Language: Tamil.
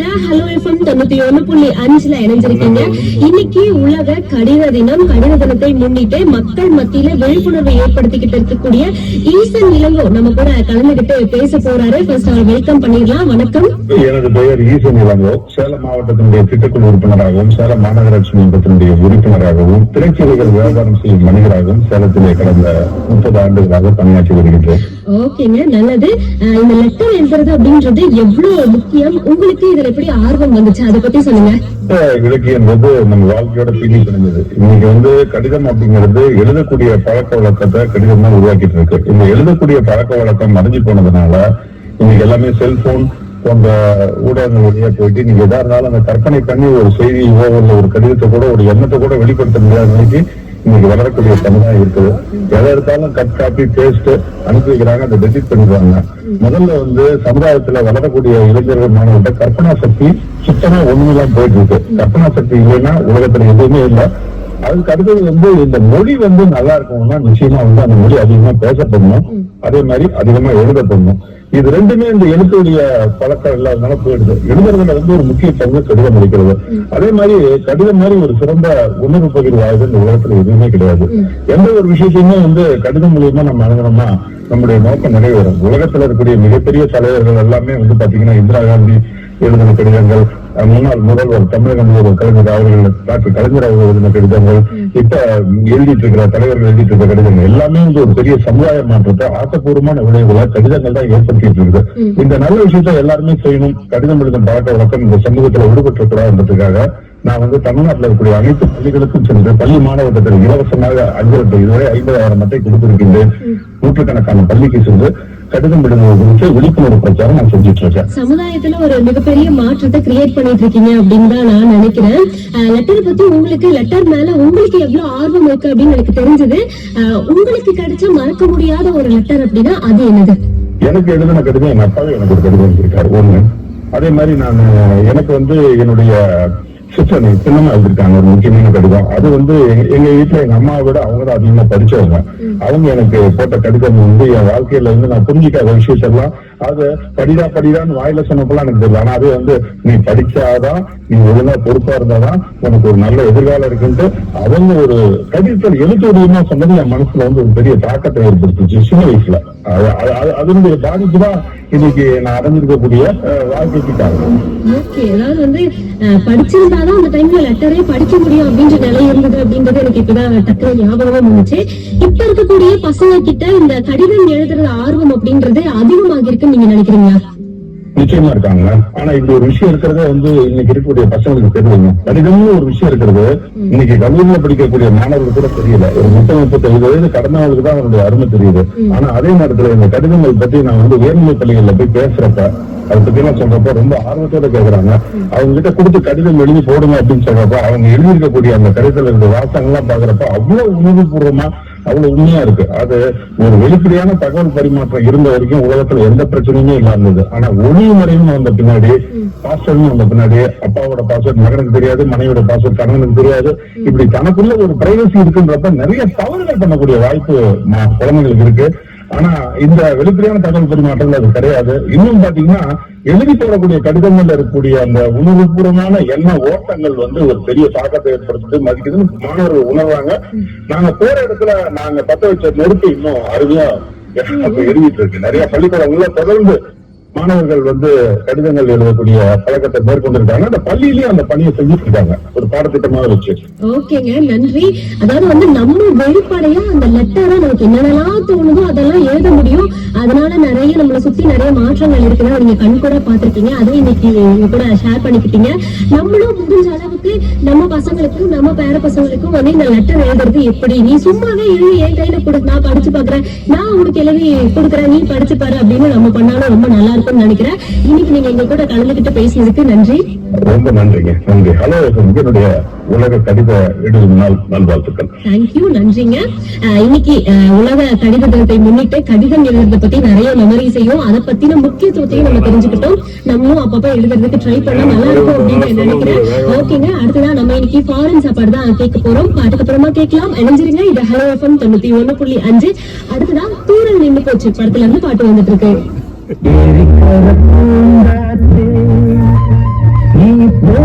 ஹலோ எஃப்எம் தொண்ணூத்தி ஒண்ணு புள்ளி அஞ்சுல இணைஞ்சிருக்கீங்க. இன்னைக்கு உலக கடித தினம். கடித தினத்தை முன்னிட்டு மக்கள் மத்தியில விழிப்புணர்வை ஏற்படுத்திக்கிட்டு இருக்கக்கூடிய ஈசன் இளங்கோ நம்ம கூட கலந்துகிட்டு பேச போறாரு. ஃபர்ஸ்ட் அவர் வெல்கம் பண்ணிடலாம். வணக்கம். எனது பெயர் ஈசன் இளங்கோ. சேலம் மாவட்டத்தினுடைய திட்டக்குழு உறுப்பினராகவும் சேலம் மாநகராட்சி மன்றத்தினுடைய உறுப்பினராகவும் திரைச்சீலைகள் வியாபாரம் செய்யும் மனிதராகவும் சேலத்திலே கடந்த முப்பது ஆண்டுகளாக பணியாற்றி வருகின்றேன். ஓகேங்க நல்லது. இந்த லெட்டர் எழுதுறது அப்படின்றது எவ்வளவு முக்கியம்? உங்களுக்கு இதுல எப்படி ஆர்வம் வந்துச்சு? அதை பத்தி சொல்லுங்க. இலக்கியம் வந்து நம்ம வாழ்க்கையோட பின்னி பிணைஞ்சது இன்னைக்கு வந்து கடிதம் அப்படிங்கிறது எழுதக்கூடிய பழக்க வழக்கத்தை கடிதம் தான் உருவாக்கிட்டு இருக்கு. இந்த எழுதக்கூடிய பழக்க வழக்கம் மறைஞ்சு போனதுனால இன்னைக்கு எல்லாமே செல்போன் போன்ற ஊடகங்கள் வழியா போயிட்டு நீங்க எதா இருந்தாலும் அந்த கற்பனை பண்ணி ஒரு செய்தியோ இல்ல ஒரு கடிதத்தை கூட ஒரு எண்ணத்தை கூட வெளிப்படுத்த முடியாத இன்னைக்கு வளரக்கூடிய சமுதாயம் இருக்குது எதை எடுத்தாலும் கட் காப்பி பேஸ்ட் அனுப்பி வைக்கிறாங்க அதை டெலிட் பண்ணிடுவாங்க. முதல்ல வந்து சமுதாயத்துல வளரக்கூடிய இளைஞர்கள் மாணவர்கிட்ட கற்பனா சக்தி சுத்தமா ஒண்ணுதான் போயிட்டு இருக்கு கற்பனா சக்தி இல்லைன்னா உலகத்துல எதுவுமே இல்லை. அதுக்கு அடுத்தது வந்து இந்த மொழி வந்து நல்லா இருக்கணும்னா நிச்சயமா வந்து அந்த மொழி அதிகமா பேசப்படணும். அதே மாதிரி அதிகமா எழுதப்படணும். இது ரெண்டுமே இந்த எழுத்துடைய பழக்கம் இல்லாதனால போயிடுது எழுதுறதுல வந்து ஒரு முக்கிய பங்கு கடிதம் அளிக்கிறது. அதே மாதிரி கடிதம் மாதிரி ஒரு சிறந்த உணர்வு பகிர்வு ஆயுதம் இந்த உலகத்துல எதுவுமே கிடையாது. எந்த ஒரு விஷயத்தையுமே வந்து கடிதம் மூலியமா நம்ம அணுகணும்னா நம்முடைய நோக்கம் நிறைவேறும். உலகத்துல இருக்கக்கூடிய மிகப்பெரிய தலைவர்கள் எல்லாமே வந்து பாத்தீங்கன்னா இந்திரா காந்தி எழுதின கடிதங்கள் முன்னாள் முதல்வர் தமிழக முதல்வர் கலைஞர் அவர்கள் டாக்டர் கலைஞர் அவர்கள் எழுதின கடிதங்கள் இப்ப எழுதிட்டு இருக்கிற தலைவர்கள் எழுதிட்டு இருக்கிற கடிதங்கள் எல்லாமே வந்து ஒரு பெரிய சமுதாய மாற்றத்தை ஆக்கப்பூர்வமான விளைவுகளை கடிதங்கள் தான் ஏற்படுத்திட்டு இருக்குது இந்த நல்ல விஷயத்தை எல்லாருமே செய்யணும். கடிதம் எழுதும் பழக்க வழக்கம் இந்த சமூகத்துல விடுபட்டு நான் வந்து தமிழ்நாட்டில் இருக்கக்கூடிய அனைத்து பள்ளிகளுக்கும் சென்று பள்ளி மாணவர்கள் இலவசமாக அஞ்சல் இதுவரை ஐம்பதாயிரம் அட்டை கொடுத்திருக்கின்றேன். நூற்றுக்கணக்கான பள்ளிக்கு சென்று கடிதம் விடுவது குறித்து விழிப்புணர்வு பிரச்சாரம் நான் செஞ்சுட்டு இருக்கேன் சமுதாயத்துல ஒரு மிகப்பெரிய மாற்றத்தை கிரியேட் பண்ணிட்டு இருக்கீங்க அப்படின்னு தான் நான் நினைக்கிறேன். லெட்டர் பத்தி உங்களுக்கு லெட்டர் மேல உங்களுக்கு எவ்வளவு ஆர்வம் இருக்கு அப்படின்னு எனக்கு தெரிஞ்சது. உங்களுக்கு கிடைச்ச மறக்க முடியாத ஒரு லெட்டர் அப்படின்னா அது என்னது? எனக்கு எழுதின கடிதம் எங்க அப்பாவே எனக்கு ஒரு கடிதம் எழுதியிருக்காரு. ஒண்ணு. அதே மாதிரி நான் எனக்கு வந்து என்னுடைய சிஸ்டர் சின்னமா எழுதிருக்காங்க ஒரு முக்கியமான கடிதம். அது வந்து எங்க- எங்க வீட்டுல எங்க அம்மாவை விட அவங்க தான் அதிகமா படிச்சவங்க. அவங்க எனக்கு போட்ட கடிதம் வந்து என் வாழ்க்கையில இருந்து நான் புரிஞ்சிக்காத விஷயத்தெல்லாம் அது படிடா படிடான்னு வாயில சொன்னப்பெல்லாம் எனக்கு தெரியல. ஆனா அது வந்து நீ படிச்சாதான் நீ ஒழுங்கா பொறுப்பா இருந்தாதான் உனக்கு ஒரு நல்ல எதிர்காலம் இருக்குன்ட்டு அவங்க ஒரு கடிதத்தில் எழுத்து வடிவமா சொன்னது என் மனசுல வந்து ஒரு பெரிய தாக்கத்தை ஏற்படுத்துச்சு சின்ன வயசுல. அதனுடைய பாதிப்பு தான் இன்னைக்கு நான் அடைஞ்சிருக்கக்கூடிய வாழ்க்கைக்கு காரணம் ஓகே அதாவது வந்து படிச்சிருந்தாதான் அந்த டைம்ல லெட்டரே படிக்க முடியும் அப்படின்ற நிலை இருந்தது அப்படின்றது எனக்கு இப்பதான் டக்குனு ஞாபகமா வந்துச்சு. இப்ப இருக்கக்கூடிய பசங்க கிட்ட இந்த கடிதம் எழுதுறது ஆர்வம் அப்படின்றது அதிகமாக இருக்குன்னு நீங்க நினைக்கிறீங்களா? நிச்சயமா இருக்காங்க. ஆனா இந்த ஒரு விஷயம் இருக்கிறதே வந்து இன்னைக்கு இருக்கக்கூடிய பசங்களுக்கு தெரியுங்க. கடிதம்னு ஒரு விஷயம் இருக்கிறது. இன்னைக்கு கல்லூரியில படிக்கக்கூடிய மாணவர்கள் கூட தெரியல. ஒரு முப்பது முப்பத்தைந்து வயது கடந்தவங்களுக்கு தான் அவருடைய அருமை தெரியுது. ஆனா அதே நேரத்துல இந்த கடிதங்கள் பத்தி நான் வந்து உயர்நிலை பள்ளிகள்ல போய் பேசுறப்ப அதை பத்தி எல்லாம் சொல்றப்ப ரொம்ப ஆர்வத்தோட கேக்குறாங்க. அவங்க கிட்ட கொடுத்து கடிதம் எழுதி போடுங்க அப்படின்னு சொல்றப்ப அவங்க எழுதியிருக்கக்கூடிய அந்த கடிதத்தில் இருந்த வாசகங்கள்லாம் பாக்குறப்ப அவ்வளவு உணர்வுபூர்வமா அவ்வளவு உண்மையா இருக்கு. அது ஒரு வெளிப்படையான தகவல் பரிமாற்றம் இருந்த வரைக்கும் உலகத்துல எந்த பிரச்சனையுமே இல்லாம இருந்தது ஆனா ஒளி முறையும் வந்த பின்னாடி பாஸ்வேர்டும் வந்த பின்னாடி அப்பாவோட பாஸ்வேர்ட் மகனுக்கு தெரியாது மனைவியோட பாஸ்வேர்ட் கணவனுக்கு தெரியாது. இப்படி தனக்குள்ள ஒரு பிரைவசி இருக்குன்றப்ப நிறைய தவறுகள் பண்ணக்கூடிய வாய்ப்பு ம- குழந்தைங்களுக்கு இருக்கு. ஆனா இந்த வெளிப்படையான தகவல் பரிமாற்றங்கள் அது கிடையாது. இன்னும் பாத்தீங்கன்னா எழுதி போடக்கூடிய கடிதங்கள்ல இருக்கக்கூடிய அந்த உணர்வுபூர்வமான எண்ண ஓட்டங்கள் வந்து ஒரு பெரிய தாக்கத்தை ஏற்படுத்துது மதிக்குதுன்னு மாணவர்கள் உணர்றாங்க. நாங்க போற இடத்துல நாங்க பத்த வச்ச நெருப்பு இன்னும் அருமையா எரிவிட்டு இருக்கு. நிறைய பள்ளிக்கூடங்கள்ல தொடர்ந்து மாணவர்கள் வந்து கடிதங்கள் எழுதக்கூடிய பழக்கத்தை மேற்கொண்டிருக்காங்க அந்த பள்ளியிலயும் அந்த பணியை செஞ்சுட்டு இருக்காங்க ஒரு பாடத்திட்டமாக வச்சு. ஓகேங்க நன்றி. அதாவது வந்து நம்ம வெளிப்படையா அந்த லெட்டரை நமக்கு என்னென்னலாம் தோணுதோ அதெல்லாம் எழுத முடியும். அதனால நிறைய நம்மளை சுத்தி நிறைய மாற்றங்கள் இருக்குதா. நீங்க கண் கூட பாத்திருக்கீங்க அதை இன்னைக்கு எங்க கூட ஷேர் பண்ணிக்கிட்டீங்க. நம்மளும் முடிஞ்ச அளவுக்கு நம்ம பசங்களுக்கும் நம்ம பேர பசங்களுக்கும் வந்து இந்த லெட்டர் எழுதுறது எப்படி? நீ சும்மாவே எழுதி என் கையில கொடு. நான் படிச்சு பாக்குறேன் நான் உங்களுக்கு எழுதி கொடுக்குறேன். நீ படிச்சு பாரு அப்படின்னு நம்ம பண்ணாலும் ரொம்ப நல்லா இருக்கும். இருக்கும்னு நினைக்கிறேன். இன்னைக்கு நீங்க எங்க கூட கலந்துகிட்டு பேசினதுக்கு நன்றி. ரொம்ப நன்றிங்க. நன்றி. ஹலோ என்னுடைய உலக கடித எழுதும் நாள் நல்வாழ்த்துக்கள். தேங்க்யூ நன்றிங்க. இன்னைக்கு உலக கடித தினத்தை முன்னிட்டு கடிதம் எழுதுறத பத்தி நிறைய மெமரி செய்யும் அதை பத்தின முக்கியத்துவத்தையும் நம்ம தெரிஞ்சுக்கிட்டோம். நம்மளும் அப்பப்ப எழுதுறதுக்கு ட்ரை பண்ணா நல்லா இருக்கும் அப்படின்னு நான் நினைக்கிறேன். ஓகேங்க. அடுத்ததான் நம்ம இன்னைக்கு ஃபாரின் சாப்பாடு தான் கேட்க போறோம். பாட்டுக்கு அப்புறமா கேட்கலாம். இணைஞ்சிருங்க. இது ஹலோ எஃப்எம் தொண்ணூத்தி ஒண்ணு புள்ளி அஞ்சு. அடுத்ததான் தூரல் நின்று போச்சு படத்துல இருந்து பாட்டு வந்துட்டு இருக்கு. எரிக்கர பூங்காற்றே நீ போ